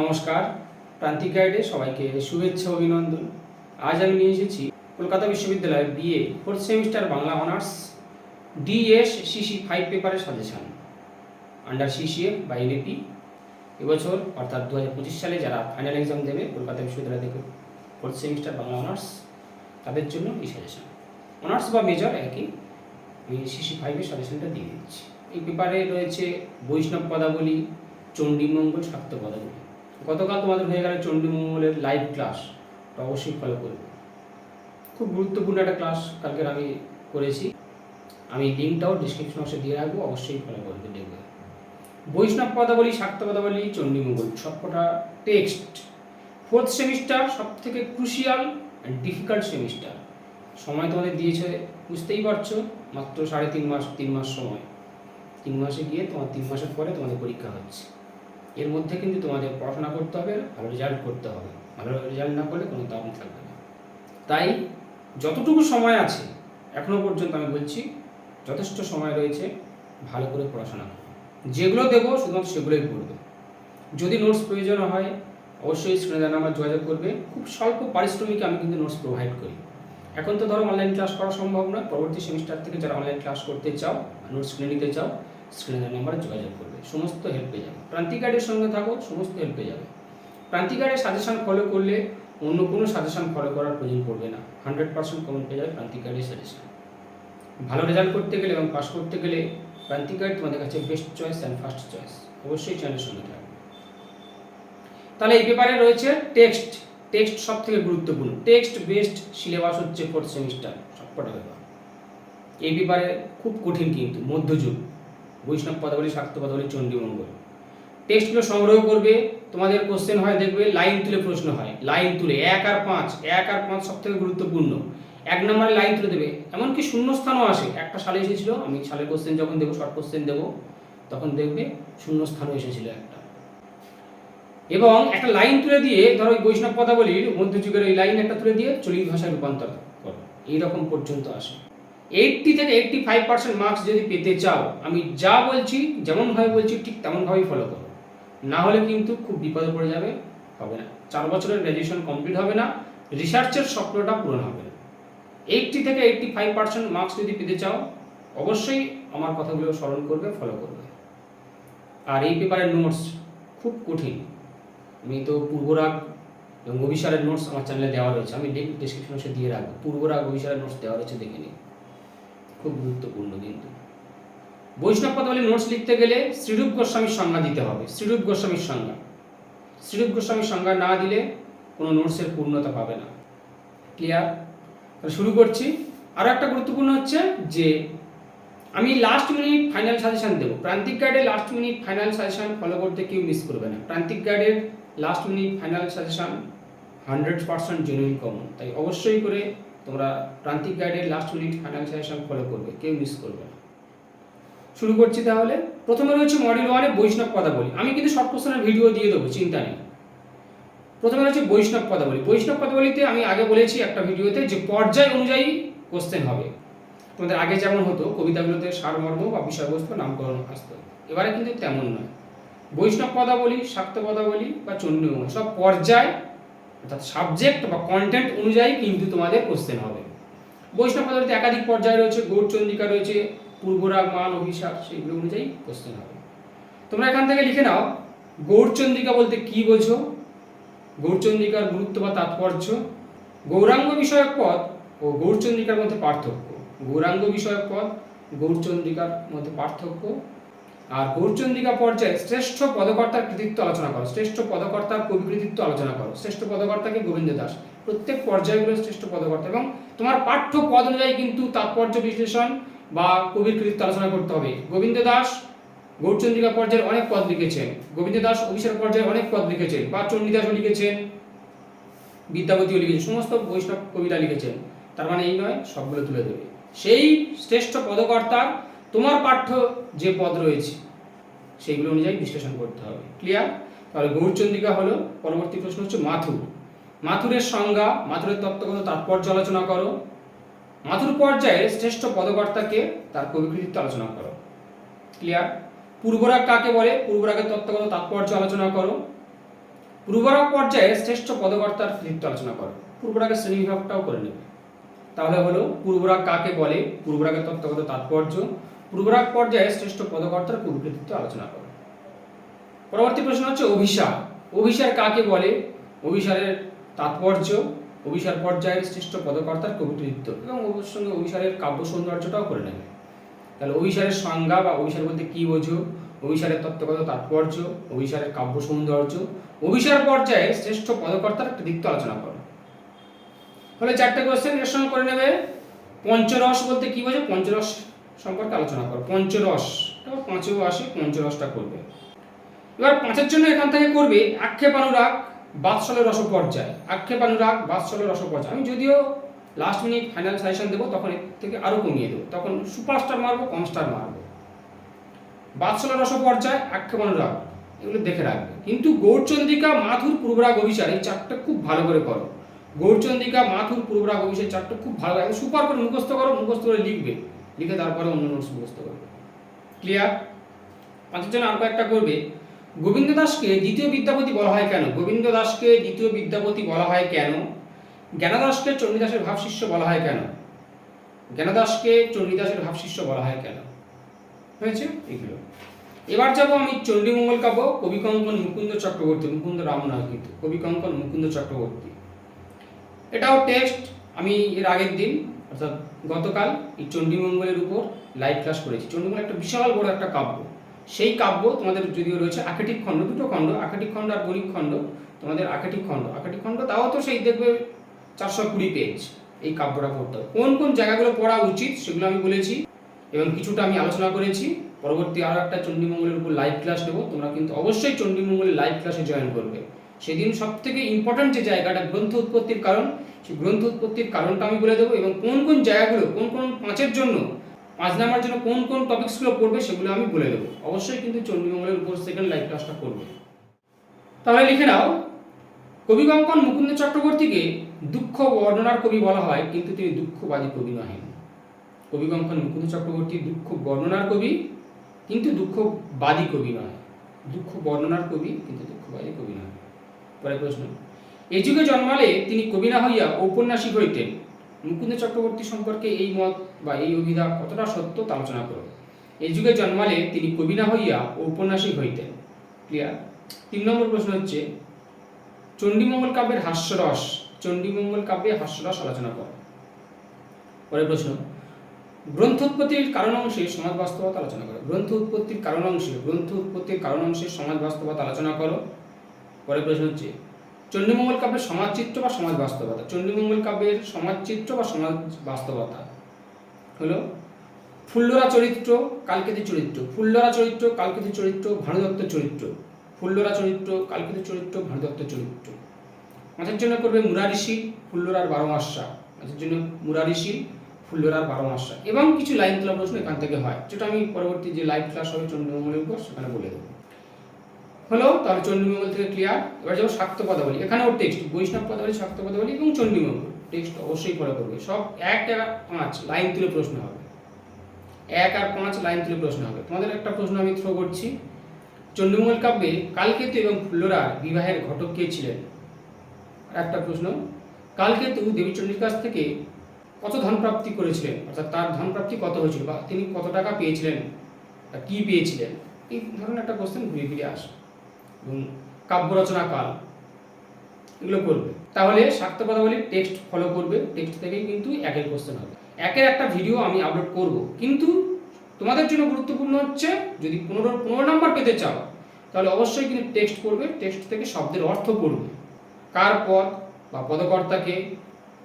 নমস্কার, প্রান্তিক গাইডে সবাইকে শুভেচ্ছা, অভিনন্দন। আজ আমি নিয়ে এসেছি কলকাতা বিশ্ববিদ্যালয়ের BA fourth semester Bangla honours DS CC five পেপারের সাজেশন আন্ডার সিসিএফ বা এনএপি এবছর অর্থাৎ দু হাজার পঁচিশ সালে যারা ফাইনাল এক্সাম দেবে কলকাতা বিশ্ববিদ্যালয় থেকে ফোর্থ সেমিস্টার বাংলা অনার্স তাদের জন্য এই সাজেশন অনার্স বা মেজর একই, আমি সিসি ফাইভের সাজেশনটা দিয়ে দিচ্ছি। এই পেপারে রয়েছে বৈষ্ণব পদাবলী, চণ্ডীমঙ্গল শাক্ত পদাবলী। গতকাল তোমাদের হয়ে গেল চণ্ডীমঙ্গলের লাইভ ক্লাস অবশ্যই ফলো করবে। খুব গুরুত্বপূর্ণ একটা ক্লাস কালকের আমি করেছি। আমি লিঙ্কটাও ডিসক্রিপশন বক্সে দিয়ে রাখব, অবশ্যই ফলো করবে, দেখবে। বৈষ্ণব পদাবলী, শাক্ত পদাবলী চণ্ডীমঙ্গল সবকটা টেক্সট ফোর্থ সেমিস্টার সব থেকে ক্রুশিয়াল ডিফিকাল্ট সেমিস্টার সময় তোমাদের দিয়েছে, বুঝতেই পারছ, মাত্র সাড়ে তিন মাস তিন মাস সময়। তিন মাসে গিয়ে তোমার তিন মাসের পরে তোমাদের পরীক্ষা হচ্ছে। এর মধ্যে কিন্তু তোমাদের পড়াশোনা করতে হবে, ভালো রেজাল্ট করতে হবে। ভালো রেজাল্ট না করলে কোনো দাম থাকবে না। তাই যতটুকু সময় আছে, এখনও পর্যন্ত আমি বলছি, যথেষ্ট সময় রয়েছে, ভালো করে পড়াশোনা করো। যেগুলো দেবো, শুধুমাত্র সেগুলোই পড়বে। যদি নোটস প্রয়োজন হয়, অবশ্যই স্ক্রিনে নাম্বার যোগাযোগ করবে। খুব স্বল্প পারিশ্রমিকে আমি কিন্তু নোটস প্রোভাইড করি। এখন তো ধরো অনলাইন ক্লাস করা সম্ভব নয়। পরবর্তী সেমিস্টার থেকে যারা অনলাইন ক্লাস করতে চাও নোটস কিনে নিতে চাও স্ক্রিনের নাম্বারে যোগাযোগ করবে। সমস্ত হেল্প পেয়ে যাবে। প্রান্তিক গাইডের সঙ্গে থাকো, সমস্ত হেল্প পেয়ে যাবে। প্রান্তিক গাইডের সাজেশন ফলো করলে অন্য কোনো সাজেশন ফলো করার প্রয়োজন পড়বে না। হান্ড্রেড পার্সেন্ট কমন পেয়ে যাবে প্রান্তিক গাইডের সাজেশন ভালো রেজাল্ট করতে গেলে এবং পাস করতে গেলে প্রান্তিক গাইড তোমাদের কাছে best choice and first choice অবশ্যই চ্যানেলের সঙ্গে থাকবে। তাহলে এই পেপারে রয়েছে টেক্সট টেক্সট সব থেকে গুরুত্বপূর্ণ। টেক্সট বেসড সিলেবাস হচ্ছে ফোর্থ সেমিস্টার সবকটা ব্যাপার এই পেপারে খুব কঠিন কিন্তু, মধ্যযুগ। বৈষ্ণব পদাবলী, শাক্ত পদাবলী চণ্ডীমঙ্গল টেক্সটগুলো সংগ্রহ করবে, তোমাদের কোশ্চেন হয়, দেখবে লাইন তুলে প্রশ্ন হয়। লাইন তুলে, এক আর পাঁচ, এক আর পাঁচ সব থেকে গুরুত্বপূর্ণ। এক নম্বরে লাইন তুলে দেবে, এমনকি শূন্যস্থানও আসে। একটা সালে এসেছিল, আমি সালের কোশ্চেন যখন দেবো শর্ট কোশ্চেন দেবো, তখন দেখবে শূন্যস্থানও এসেছিল একটা। এবং একটা লাইন তুলে দিয়ে, ধরো ওই বৈষ্ণব পদাবলীর মধ্যযুগের ওই লাইন একটা তুলে দিয়ে চলিত ভাষায় রূপান্তর করো। এইরকম পর্যন্ত আসে। এইটটি থেকে এইটটি ফাইভ পার্সেন্ট মার্কস যদি পেতে চাও, আমি যা বলছি, যেমনভাবে বলছি, ঠিক তেমনভাবেই ফলো করো। না হলে কিন্তু খুব বিপদে পড়ে যাবে, হবে না। চার বছরের গ্র্যাজুয়েশন কমপ্লিট হবে না রিসার্চের স্বপ্নটা পূরণ হবে না। এইটটি থেকে এইটটি ফাইভ পার্সেন্ট মার্কস যদি পেতে চাও, অবশ্যই আমার কথাগুলো স্মরণ করবে ফলো করবে। আর এই পেপারের নোটস খুব কঠিন। আমি তো পূর্বরাগ এবং অভিসারের নোটস আমার চ্যানেলে দেওয়া রয়েছে। আমি লিঙ্ক ডিসক্রিপশনে দিয়ে রাখব। পূর্বরাগ, অভিসারের নোটস দেওয়া রয়েছে, দেখে নিন। খুব গুরুত্বপূর্ণ কিন্তু। বৈষ্ণব পদাবলী নোটস লিখতে গেলে শ্রীরূপ গোস্বামীর সংজ্ঞা দিতে হবে। শ্রীরূপ গোস্বামীর সংজ্ঞা। শ্রীরূপ গোস্বামীর সংজ্ঞা না দিলে কোনো নোটসের পূর্ণতা পাবে না। ক্লিয়ার শুরু করছি। আরও একটা গুরুত্বপূর্ণ হচ্ছে যে, আমি লাস্ট মিনিট ফাইনাল সাজেশন দেবো। Prantik গাইডে last minute final suggestion follow করতে কেউ মিস করবে না। প্রান্তিক গাইডের last minute final suggestion hundred percent genuine common তাই অবশ্যই করে তোমরা প্রান্তিক গাইডের লাস্ট ফাইনাল সাজেশন ফলো করবে, কেউ মিস করবে না। শুরু করছি তাহলে। প্রথমে রয়েছে মডেল ওয়ানে বৈষ্ণব পদাবলী। আমি কিন্তু সব কোশ্চেনের ভিডিও দিয়ে দেবো, চিন্তা নেই। প্রথমে রয়েছে বৈষ্ণব পদাবলী। বৈষ্ণব পদাবলীতে আমি আগে বলেছি একটা ভিডিওতে যে পর্যায় অনুযায়ী কোশ্চেন হবে। তোমাদের আগে যেমন হতো, কবিতাগুলোতে সারমর্ম বা বিষয়বস্তু নামকরণ আসতো। এবারে কিন্তু তেমন নয়। বৈষ্ণব পদাবলী, শাক্ত পদাবলী বা চণ্ডীমঙ্গল, সব পর্যায় অর্থাৎ সাবজেক্ট বা কন্টেন্ট অনুযায়ী কিন্তু তোমাদের কোশ্চেন হবে। বৈষ্ণব পদাবলীতে একাধিক পর্যায় রয়েছে, গৌরচন্দ্রিকা রয়েছে, পূর্বরাগ, মান, অভিশাপ, সেগুলো অনুযায়ী কোশ্চেন হবে। তোমরা এখান থেকে লিখে নাও, গৌরচন্দ্রিকা বলতে কি বোঝো? গৌরচন্দ্রিকার গুরুত্ব বা তাৎপর্য? গৌরাঙ্গ বিষয়ক পদ ও গৌরচন্দ্রিকার মধ্যে পার্থক্য। গৌরাঙ্গ বিষয়ক পদ, গৌরচন্দ্রিকার মধ্যে পার্থক্য আর গৌরচন্দ্রিকা পর্যায়ে শ্রেষ্ঠ পদকর্তার কৃতিত্ব আলোচনা করো। শ্রেষ্ঠ পদকর্তার কবি কৃতিত্ব আলোচনা করো? শ্রেষ্ঠ পদকর্তাকে গোবিন্দ দাস? প্রত্যেক পর্যায়গুলো শ্রেষ্ঠ পদকর্তা এবং তোমার পাঠ্য পদ অনুযায়ী কিন্তু তাৎপর্য বিশ্লেষণ বা কবির কৃতিত্ব আলোচনা করতে হবে। গোবিন্দ দাস গৌরচন্দ্রিকা পর্যায়ের অনেক পদ লিখেছেন। গোবিন্দ দাস অভিষেক পর্যায়ে অনেক পদ লিখেছেন। বা চণ্ডীদাসও লিখেছেন। বিদ্যাপতিও লিখেছেন। সমস্ত বৈষ্ণব কবিতা লিখেছেন। তার মানে এই নয়, সবগুলো তুলে দেবে সেই শ্রেষ্ঠ পদকর্তার তোমার পাঠ্য যে পদ রয়েছে সেইগুলো অনুযায়ী বিশ্লেষণ করতে হবে। ক্লিয়ার তাহলে গৌরচন্দ্রিকা হলো, পরবর্তী প্রশ্ন হচ্ছে মাথুর। মাথুরের সংজ্ঞা, মাথুরের তত্ত্বগত তাৎপর্য আলোচনা করো। মাথুর পর্যায়ে শ্রেষ্ঠ পদকর্তাকে তার কবিকৃতিত্ব আলোচনা করো। ক্লিয়ার পূর্বরাগ কাকে বলে? পূর্বরাগের তত্ত্বগত তাৎপর্য আলোচনা করো। পূর্বরাগ পর্যায়ে শ্রেষ্ঠ পদকর্তার কৃতিত্ব আলোচনা করো। পূর্বরাগের শ্রেণীবিভাগটাও করে নেবে। তাহলে হলো, পূর্বরাগ কাকে বলে? পূর্বরাগের তত্ত্বগত তাৎপর্য। পূর্বরাগ পর্যায়ে শ্রেষ্ঠ পদকর্তার কৃতিত্ব আলোচনা করো? পরবর্তী প্রশ্ন হচ্ছে অভিসার। অভিসার কাকে বলে? অভিসারের তাৎপর্য, অভিসার পর্যায়ের শ্রেষ্ঠ পদকর্তার কবিকৃতিত্ব এবং সঙ্গে অভিসারের কাব্য সৌন্দর্যটাও করে নেবে। তাহলে অভিসারের সংজ্ঞা বা অভিসার বলতে কী বোঝো? অভিসারের তত্ত্বগত তাৎপর্য, অভিসারের কাব্য সৌন্দর্য, অভিসার পর্যায়ে শ্রেষ্ঠ পদকর্তার কৃতিত্ব আলোচনা করো। তাহলে চারটে কোয়েশ্চেন এর সঙ্গে করে নেবে। পঞ্চরস বলতে কি বোঝো? পঞ্চরস সম্পর্কে আলোচনা করো। পঞ্চরস পাঁচেও আসে, পঞ্চরসটা করবে। এবার পাঁচের জন্য এখান থেকে করবে আক্ষেপানুরাগ বাৎসলের রস পর্যায় আক্ষেপানুরাগ বাৎসলের রস পর্যায় আমি যদিও লাস্ট মিনিট ফাইনাল সাজেশন দেবো, তখন এর থেকে আরও কমিয়ে দেবো। তখন সুপার স্টার মারবো কম স্টার মারবো। বাৎসলের রস পর্যায় আক্ষেপানুরাগ, এগুলো দেখে রাখবে। কিন্তু গৌরচন্দ্রিকা মাথুর পূর্বরাগ অভিসার, এই চারটা খুব ভালো করে করো। গৌরচন্দ্রিকা মাথুর পূর্বরাগ অভিষেক চারটা খুব ভালো একদম সুপার করে মুখস্থ করো, মুখস্থ করে লিখবে। লিখে তারপরে অন্য নোটস মুখস্থ করবে ক্লিয়ার পাঁচের জন্য আর কয়েকটা করবে। গোবিন্দ দাসকে দ্বিতীয় বিদ্যাপতি বলা হয় কেন? গোবিন্দ দাসকে দ্বিতীয় বিদ্যাপতি বলা হয় কেন? জ্ঞানদাসকে চণ্ডীদাসের ভাবশিষ্য বলা হয় কেন? জ্ঞানদাসকে চণ্ডীদাসের ভাবশিষ্য বলা হয় কেন? হয়েছে? এগুলো এবার যাব আমি চণ্ডীমঙ্গল কাব্য কবি কঙ্কন মুকুন্দ চক্রবর্তী, মুকুন্দ রাম নয় কিন্তু কবি কঙ্কন মুকুন্দ চক্রবর্তী। এটাও টেক্সট আমি এর আগের দিন অর্থাৎ গতকাল এই চণ্ডীমঙ্গলের উপর লাইভ ক্লাস করেছি। চণ্ডীমঙ্গল একটা বিশাল বড় একটা কাব্য। সেই কাব্য তোমাদের যদিও রয়েছে আকেটিক খণ্ড, দুটো খণ্ড, আকেটিক খণ্ড আর গরিব খণ্ড। তোমাদের আকেটিক খণ্ড আকেটিক খণ্ড তাও তো সেই দেখবে চারশো কুড়ি পেজ এই কাব্যটা পড়তে হবে। কোন কোন জায়গাগুলো পড়া উচিত সেগুলো আমি বলেছি এবং কিছুটা আমি আলোচনা করেছি। পরবর্তী আরও একটা চণ্ডীমঙ্গলের উপর লাইভ ক্লাস নেব। তোমরা কিন্তু অবশ্যই চণ্ডীমঙ্গলের লাইভ ক্লাসে জয়েন করবে। সেদিন সব থেকে ইম্পর্ট্যান্ট যে জায়গাটা, গ্রন্থ উৎপত্তির কারণ গ্রন্থ উৎপত্তির কারণটা আমি বলে দেবো এবং কোন কোন জায়গাগুলো, কোন কোন পাঁচের জন্য, পাঁচ নাম্বার জন্য কোন কোন টপিকসগুলো পড়বে সেগুলো আমি বলে দেবো। অবশ্যই কিন্তু চণ্ডীমঙ্গলের উপর সেকেন্ড লাইভ ক্লাসটা করবে। তাহলে লিখে নাও, কবি কঙ্কন মুকুন্দ চক্রবর্তীকে দুঃখ বর্ণনার কবি বলা হয়, কিন্তু তিনি দুঃখবাদী কবি নহেন। কবি কঙ্কন মুকুন্দ চক্রবর্তী দুঃখ বর্ণনার কবি, কিন্তু দুঃখবাদী কবি নয়। দুঃখ বর্ণনার কবি, কিন্তু দুঃখবাদী কবি নয়। পরে প্রশ্ন। এই যুগে জন্মালে তিনি কবি না হইয়া ঔপন্যাসিক হইতেন। মুকুন্দ চক্রবর্তী সম্পর্কে এই মত বা এই অভিধা কতটা সত্য তা আলোচনা করো এই যুগে জন্মালে তিনি কবি না হইয়া ঔপন্যাসিক হইতেন। ক্লিয়ার? তিন নম্বর প্রশ্ন হচ্ছে, চণ্ডীমঙ্গল কাব্যের হাস্যরস চণ্ডীমঙ্গল কাব্যে হাস্যরস আলোচনা করো। পরের প্রশ্ন, গ্রন্থ উৎপত্তির কারণ অংশে সমাজ বাস্তবতা আলোচনা করো। গ্রন্থ উৎপত্তির কারণ অংশে, গ্রন্থ উৎপত্তির কারণ অংশে সমাজ বাস্তবতা আলোচনা করো। পরের প্রশ্ন হচ্ছে চণ্ডীমঙ্গল কাব্যের সমাজ চিত্র বা সমাজ বাস্তবতা চণ্ডীমঙ্গল কাব্যের সমাজ চিত্র বা সমাজ বাস্তবতা হলো, ফুল্লরা চরিত্র, কালকেতি চরিত্র। ফুল্লরা চরিত্র, কালকেতি চরিত্র, ভানুদত্ত চরিত্র। ফুল্লরা চরিত্র, কালকেতি চরিত্র, ভানুদত্ত চরিত্র। মাছের জন্য করবে মুরারিশি ফুল্লরার বারো মাসা। মাছের জন্য মুরারিশি ফুল্লরার বারো মাসা। এবং কিছু লাইন তোলা প্রশ্ন এখান থেকে হয়, যেটা আমি পরবর্তী যে লাইভ ক্লাস হবে চণ্ডীমঙ্গলের উপর, সেখানে বলে দেবো। হলো, তাহলে চণ্ডীমঙ্গল থেকে ক্লিয়ার এবার যাব শাক্ত পদাবলী। এখানেও টেক্সট বৈষ্ণব পদাবলী, শাক্ত পদাবলী এবং চণ্ডীমঙ্গল। টেক্সট অবশ্যই পড়া করবে। সব এক আর পাঁচ লাইন তুলে প্রশ্ন হবে। এক আর পাঁচ লাইন তুলে প্রশ্ন হবে। তোমাদের একটা প্রশ্ন আমি থ্রো করছি। চণ্ডীমঙ্গল কাব্যে কালকেতু এবং ফুল্লরার বিবাহের ঘটক কে ছিলেন? একটা প্রশ্ন, কালকেতু দেবীচণ্ডীর কাছ থেকে কত ধন প্রাপ্তি করেছিলেন? অর্থাৎ তার ধন প্রাপ্তি কত হয়েছিল বা তিনি কত টাকা পেয়েছিলেন? কী পেয়েছিলেন? এই ধরনের একটা কোশ্চেন ঘুরে ফিরে আসে এবং কাব্য রচনা কাল, এগুলো করবে। তাহলে শাক্ত পদাবলী টেক্সট ফলো করবে টেক্সট থেকেই কিন্তু একের কোশ্চেন হবে। একের একটা ভিডিও আমি আপলোড করব। কিন্তু তোমাদের জন্য গুরুত্বপূর্ণ হচ্ছে, যদি পনেরো পনেরো নাম্বার পেতে চাও, তাহলে অবশ্যই কিন্তু টেক্সট করবে টেক্সট থেকে শব্দের অর্থ পড়বে। কার পদ বা পদকর্তাকে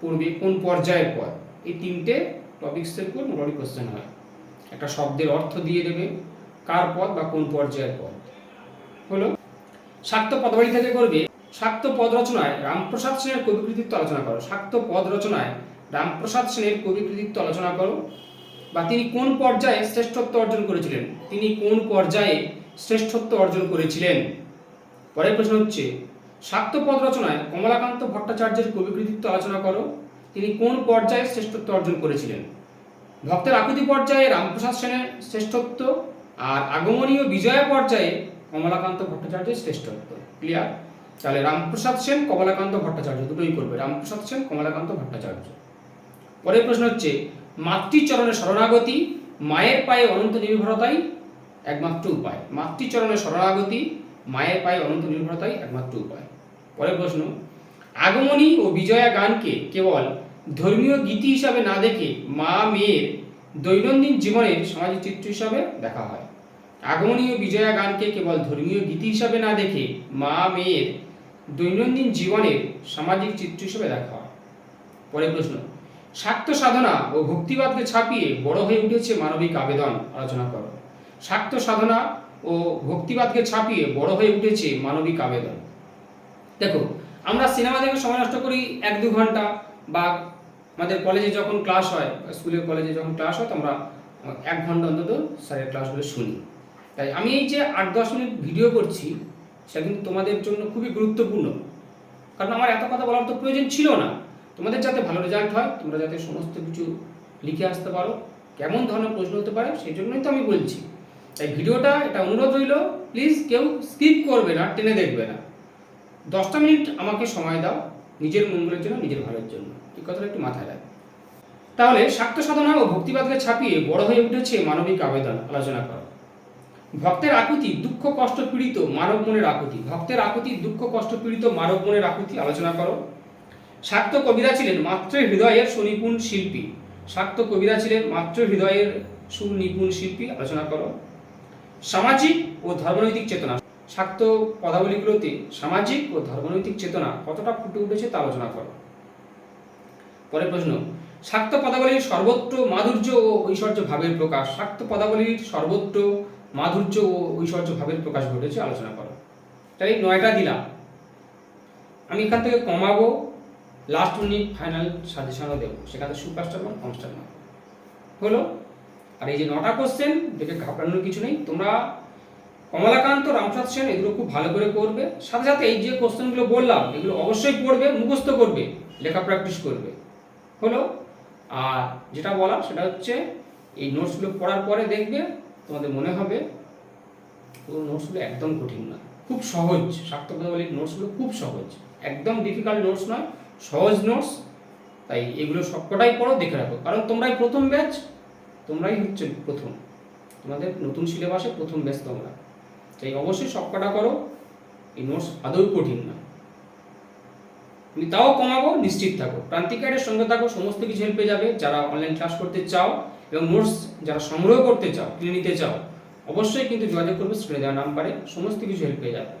পড়বে, কোন পর্যায়ের পদ? এই তিনটে টপিক্সের উপর মোটামুটি কোশ্চেন হয়। একটা শব্দের অর্থ দিয়ে দেবে, কার পদ বা কোন পর্যায়ের পদ। হলো শাক্ত পদবাড়ি থেকে করবে শাক্ত পদ রচনায় রামপ্রসাদ সেনের কবি কৃতিত্ব আলোচনা করো। শাক্ত পদ রচনায় রামপ্রসাদ সেনের কবি কৃতিত্ব আলোচনা করো। বা তিনি কোন পর্যায়ে শ্রেষ্ঠত্ব অর্জন করেছিলেন? তিনি কোন পর্যায়ে শ্রেষ্ঠত্ব অর্জন করেছিলেন? পরের প্রশ্ন হচ্ছে, শাক্ত পদ রচনায় কমলাকান্ত ভট্টাচার্যের কবি কৃতিত্ব আলোচনা করো। তিনি কোন পর্যায়ে শ্রেষ্ঠত্ব অর্জন করেছিলেন? ভক্তের আকুতি পর্যায়ে রামপ্রসাদ সেনের শ্রেষ্ঠত্ব আর আগমনীয় বিজয়া পর্যায়ে কমলাকান্ত ভট্টাচার্যের শ্রেষ্ঠত্ব। ক্লিয়ার তাহলে রামপ্রসাদ সেন, কমলাকান্ত ভট্টাচার্য, দুটোই করবে। রামপ্রসাদ সেন, কমলাকান্ত ভট্টাচার্য। পরের প্রশ্ন হচ্ছে, মাতৃচরণে শরণাগতি, মায়ের পায়ে অনন্ত নির্ভরতাই একমাত্র উপায়। মাতৃচরণে শরণাগতি, মায়ের পায়ে অনন্ত নির্ভরতাই একমাত্র উপায়। পরের প্রশ্ন, আগমনী ও বিজয়া গানকে কেবল ধর্মীয় গীতি হিসাবে না দেখে মা মেয়ের দৈনন্দিন জীবনের সামাজিক চিত্র হিসাবে দেখা হয়। আগমনী ও বিজয়া গানকে কেবল ধর্মীয় গীতি হিসাবে না দেখে মা মেয়ের দৈনন্দিন জীবনের সামাজিক চিত্র হিসাবে দেখা হয়। পরের প্রশ্ন শাক্ত সাধনা ও ভক্তিবাদকে ছাপিয়ে বড় হয়ে উঠেছে মানবিক আবেদন, আলোচনা করো। শাক্ত সাধনা ও ভক্তিবাদকে ছাপিয়ে বড় হয়ে উঠেছে মানবিক আবেদন। দেখো, আমরা সিনেমা দেখে সময় নষ্ট করি এক দু ঘণ্টা বা আমাদের কলেজে যখন ক্লাস হয় স্কুলে কলেজে যখন ক্লাস হয়, তো আমরা এক ঘণ্টা অন্তত স্যারের ক্লাসগুলো শুনি। তাই আমি এই যে আট দশ মিনিট ভিডিও করছি, সেটা কিন্তু তোমাদের জন্য খুবই গুরুত্বপূর্ণ। কারণ আমার এত কথা বলার তো প্রয়োজন ছিল না। তোমাদের যাতে ভালো রেজাল্ট হয়, তোমরা যাতে সমস্ত কিছু লিখে আসতে পারো, কেমন ধরনের প্রশ্ন হতে পারে, সেই জন্যই তো আমি বলছি। তাই ভিডিওটা এটা অনুরোধ রইল প্লিজ কেউ স্কিপ করবে না, টেনে দেখবে না। দশটা মিনিট আমাকে সময় দাও, নিজের মঙ্গলের জন্য, নিজের ভালোর জন্য। এই কথাটা একটু মাথায় রাখ তাহলে শাক্ত সাধনা ও ভক্তিবাদকে ছাপিয়ে বড় হয়ে উঠেছে মানবিক আবেদন, আলোচনা করো। ভক্তের আকুতি, দুঃখ, কষ্ট, পীড়িত, মানব মনের আকুতি। ভক্তের আকুতি, দুঃখ, কষ্ট, পীড়িত, মানব মনের আকুতি আলোচনা করো। শাক্ত কবিরা ছিলেন মাত্র হৃদয়ের সুনিপুণ শিল্পী। শাক্ত কবিরা ছিলেন মাত্র হৃদয়ের সুনিপুণ শিল্পী আলোচনা করো। সামাজিক ও ধর্মনৈতিক চেতনা। শাক্ত পদাবলীগুলোতে সামাজিক ও ধর্মনৈতিক চেতনা কতটা ফুটে উঠেছে তা আলোচনা করো। পরের প্রশ্ন, শাক্ত পদাবলীর সর্বত্র মাধুর্য ও ঐশ্বর্য ভাবের প্রকাশ। শাক্ত পদাবলীর সর্বত্র মাধুর্য ও ঐশ্বর্য ভাবের প্রকাশ ঘটেছে, আলোচনা করো। তাই নয়টা দিলাম। আমি এখান থেকে কমাবো লাস্ট মিনিট ফাইনাল সাজেশনও দেবো। সেখানে সুপারস্টার মান কনস্টার হলো? আর এই যে নটা কোশ্চেন দেখে ঘাবড়ানোর কিছু নেই। তোমরা কমলাকান্ত রামপ্রসাদ সেন, এগুলো খুব ভালো করে করবে সাথে সাথে এই যে কোশ্চেনগুলো বললাম, এগুলো অবশ্যই পড়বে, মুখস্থ করবে, লেখা প্র্যাকটিস করবে। হলো? আর যেটা বলা সেটা হচ্ছে, এই নোটসগুলো পড়ার পরে দেখবে তোমাদের মনে হবে, পুরো নোটসগুলো একদম কঠিন না খুব সহজ শাক্তপদাবলীর নোটসগুলো খুব সহজ। একদম ডিফিকাল্ট নোটস নয়, সহজ নোটস তাই এগুলো সবকটাই পড়ো, দেখে রাখো। কারণ তোমরাই প্রথম ব্যাচ তোমরাই হচ্ছে প্রথম। তোমাদের নতুন সিলেবাসে প্রথম ব্যাচ তোমরা। তাই অবশ্যই সবকটা করো, এই নোটস আদৌ কঠিন না তুমি তাও কমাবো, নিশ্চিত থাকো। প্রান্তিক সঙ্গে থাকো, সমস্ত কিছু হেল্প যাবে। যারা অনলাইন ক্লাস করতে চাও এবং নোটস যারা সংগ্রহ করতে চাও কিনে নিতে চাও অবশ্যই কিন্তু যোগাযোগ করবে স্ক্রিনে দেওয়া নাম্বারে সমস্ত কিছু হেল্প পেয়ে যাবে।